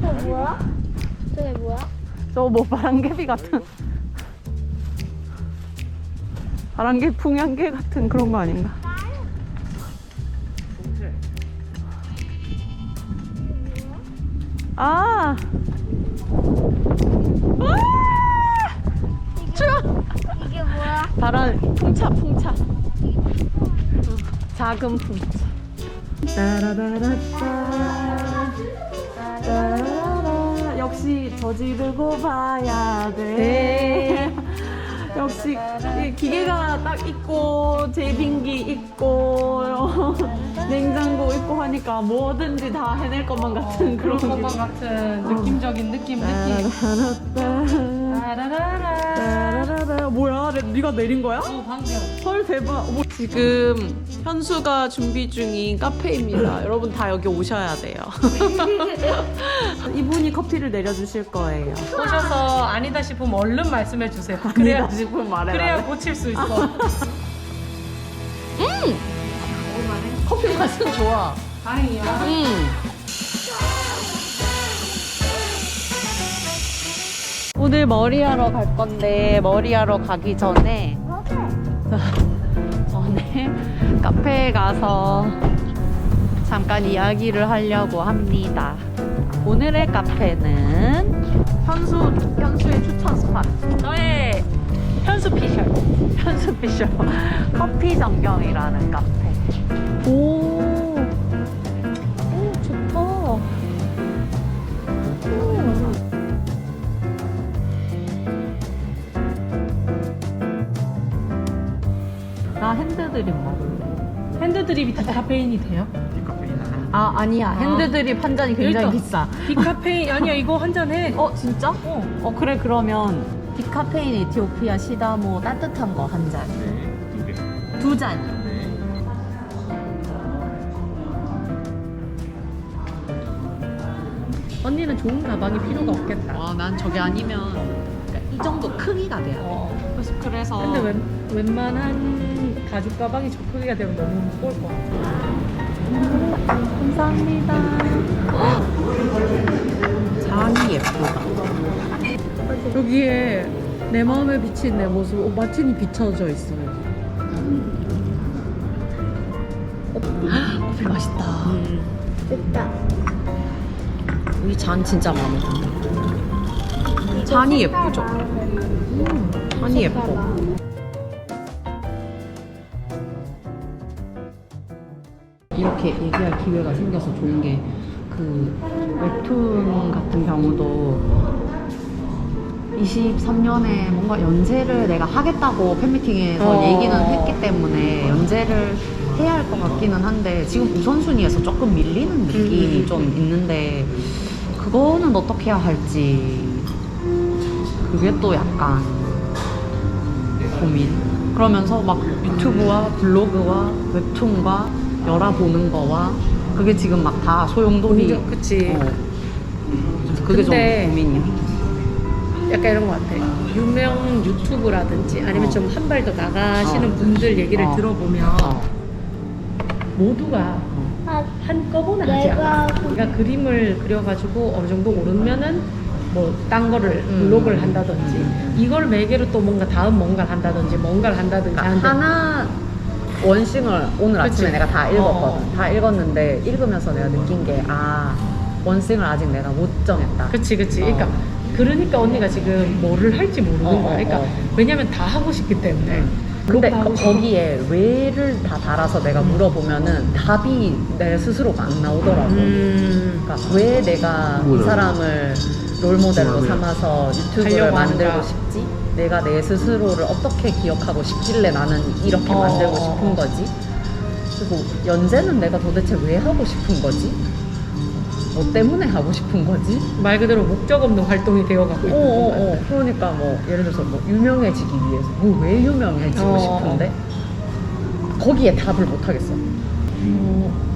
저 뭐야? 저게 뭐야? 저뭐 바람개비 같은 바람개 풍향개 같은 그런 거 아닌가? 아. 아! 추워. 이게 뭐야? 바람 풍차 풍차. 응, 작은 풍차. 따라라라따. 저지르고 봐야 돼. 역시 이 기계가 딱 있고 제빙기 있고 냉장고 있고 하니까 뭐든지 다 해낼 것만 같은 그런 그런 기분. 것만 같은 느낌적인 느낌 느낌. 따라라라. 뭐야? 내- 네가 내린 거야? 어 방금. 헐 대박. 어머, 지금 현수가 준비 중인 카페입니다. 여러분 다 여기 오셔야 돼요. 이분이 커피를 내려주실 거예요. 오셔서 아니다 싶으면 얼른 말씀해 주세요. 그래야 그래야 싶으면 말해. 그래야 고칠 수 있어. 커피 맛은 좋아. 다행이야. 음. 오늘 머리하러 갈 건데 머리하러 가기 전에 전에 카페에 가서 잠깐 이야기를 하려고 합니다. 오늘의 카페는 현수 현수의 추천 스팟. 너의 현수 피셜. 현수 피셔 커피 정경이라는 카페. 오, 오 핸드드립이 다 카페인이 돼요? 아 아니야 핸드드립 한 잔이 굉장히 일단. 비싸. 디카페인 아니야 이거 한 잔 해. 어 진짜? 어. 어 그래 그러면 디카페인 에티오피아 시다 모 따뜻한 거 한 잔. 두 잔. 언니는 좋은 가방이 필요가 없겠다. 와, 난 저게 아니면 그러니까 이 정도 크기가 돼야 돼. 어. 그래서 그래서 근데 웬, 웬만한 가죽 가방이 저 크기가 되면 너무 무거울 것 같아. 감사합니다. 잔이 예쁘다. 여기에 내 마음에 비친 내 모습, 어, 마틴이 비춰져 있어요. 커피 맛있다. 됐다. 이 잔 진짜 마음에 든다. 잔이 예쁘죠? 음, 잔이 예뻐. 이렇게 얘기할 기회가 생겨서 좋은 게 그 웹툰 같은 경우도 23년에 뭔가 연재를 내가 하겠다고 팬미팅에서 어. 얘기는 했기 때문에 연재를 해야 할 것 같기는 한데 지금 우선순위에서 조금 밀리는 느낌이 음. 좀 있는데 그거는 어떻게 해야 할지 그게 또 약간 고민 그러면서 막 유튜브와 블로그와 웹툰과 열어보는 거와 그게 지금 막 다 소용돌이 공정- 그치. 어. 그게 근데 좀 고민이야 약간 이런 것 같아. 유명 유튜브라든지 아니면 어. 좀 한 발 더 나가시는 어. 분들 얘기를 어. 들어보면 어. 모두가 아, 한꺼번에 하지 내가 않아. 그러니까 그림을 그려가지고 어느 정도 오르면은 뭐 딴 거를 음. 블로그를 한다든지 이걸 매개로 또 뭔가 다음 뭔가를 한다든지 뭔가를 한다든지 그러니까 하는데 하나 원싱을 오늘 그치. 아침에 내가 다 읽었거든. 어. 다 읽었는데 읽으면서 내가 느낀 게 아 원싱을 아직 내가 못 정했다. 그치 그치 어. 그러니까 그러니까 언니가 지금 뭐를 할지 모르는 어, 거야 어, 그러니까 어. 왜냐면 다 하고 싶기 때문에 근데 거-. 거기에 왜를 다 달아서 내가 물어보면은 답이 내 스스로가 안 나오더라고. 음. 그러니까 왜 내가 이 사람을 롤모델로 삼아서 유튜브를 만들고 하는가. 싶지? 내가 내 스스로를 어떻게 기억하고 싶길래 나는 이렇게 어, 만들고 어, 싶은 어. 거지? 그리고 연재는 내가 도대체 왜 하고 싶은 거지? 뭐 때문에 하고 싶은 거지? 말 그대로 목적 없는 활동이 되어가고 있는 어어어 거야. 그러니까 뭐 예를 들어서 뭐 유명해지기 위해서 뭐 왜 유명해지고 어, 싶은데 거기에 답을 못 하겠어.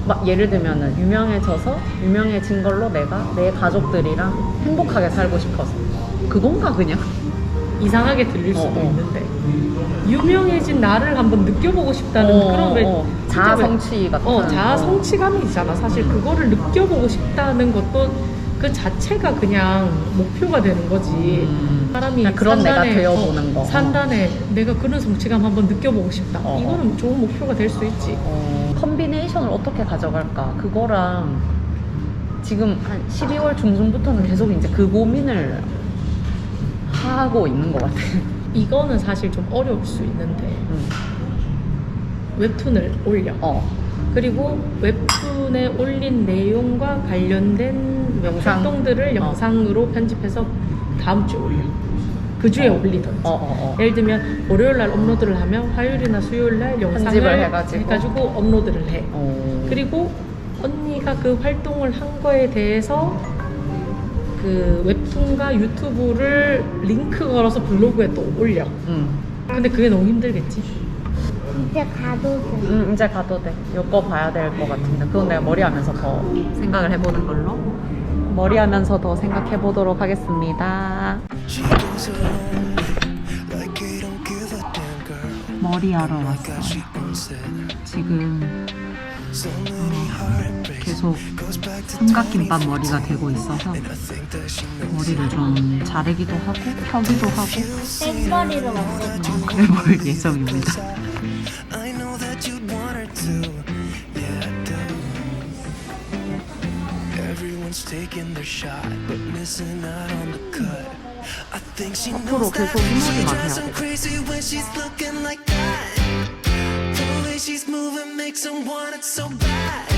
막 예를 들면은 유명해져서 유명해진 걸로 내가 내 가족들이랑 행복하게 살고 싶어서 그건가 그냥? 이상하게 들릴 수도 어, 어. 있는데 유명해진 나를 한번 느껴보고 싶다는 어, 그런 왜 어, 자아 성취 같은 어, 자아 성취감이 있잖아. 사실 그거를 느껴보고 싶다는 것도 그 자체가 그냥 목표가 되는 거지. 음. 사람이 그냥 그런 내가 산단에, 되어보는 거. 산단에 내가 그런 성취감 한번 느껴보고 싶다. 어. 이거는 좋은 목표가 될 수 있지. 어, 컨비네이션을 어떻게 가져갈까? 그거랑 지금 한 12월 중순부터는 계속 이제 그 고민을 하고 있는 것 같아. 이거는 사실 좀 어려울 수 있는데 음. 웹툰을 올려. 어, 그리고 웹툰에 올린 내용과 관련된 영상. 활동들을 어. 영상으로 편집해서 다음 주에 올려. 그 주에 어. 올리던지. 어, 어, 어. 예를 들면 월요일 날 업로드를 하면 화요일이나 수요일 날 영상을 편집을 해가지고. 업로드를 해. 어. 그리고 언니가 그 활동을 한 거에 대해서 그 웹툰과 유튜브를 링크 걸어서 블로그에 또 올려. 음. 근데 그게 너무 힘들겠지. 이제 가도 돼. 음, 이제 가도 돼. 이거 봐야 될 것 같은데. 그건 내가 머리 하면서 더 생각을 해보는 걸로. 머리 하면서 더 생각해 보도록 하겠습니다. She goes alone like I don't give a damn girl. 머리 하러 Like 왔어요. how she owns it. 지금 So many heartbreaks. 계속 삼각김밥 머리가 되고 있어서. 머리를 좀 자르기도 하고 펴기도 하고 생머리로 왔어. 그래 볼 예정입니다. 앞으로 계속 she 해야 돼.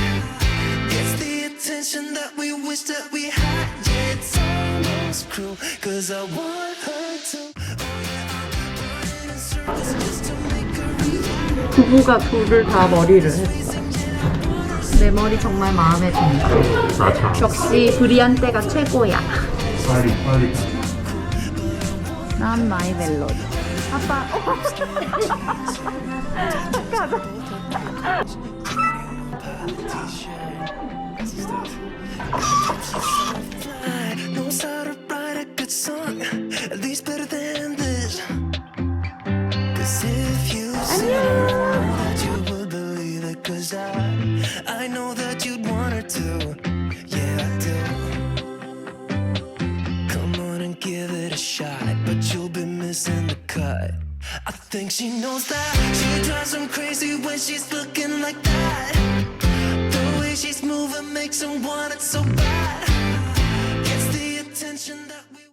Attention that we wish that we had. Yeah, it's almost cruel, cause I want her to. Oh. 부부가 둘을 다 머리를 했어. 내 머리 정말 마음에 든다. 역시 브리안테가 최고야. 빨리 빨리 난 마이 멜로디. 아빠. I knows how to write a good song, at least better than this. Cause if you I know you believe it. Cause I, know that you'd want to. Yeah, I do. Come on and give it a shot, but you'll be missing the cut. I think she knows that she drives him crazy when she's looking like that. Way she's moving makes him want it so bad.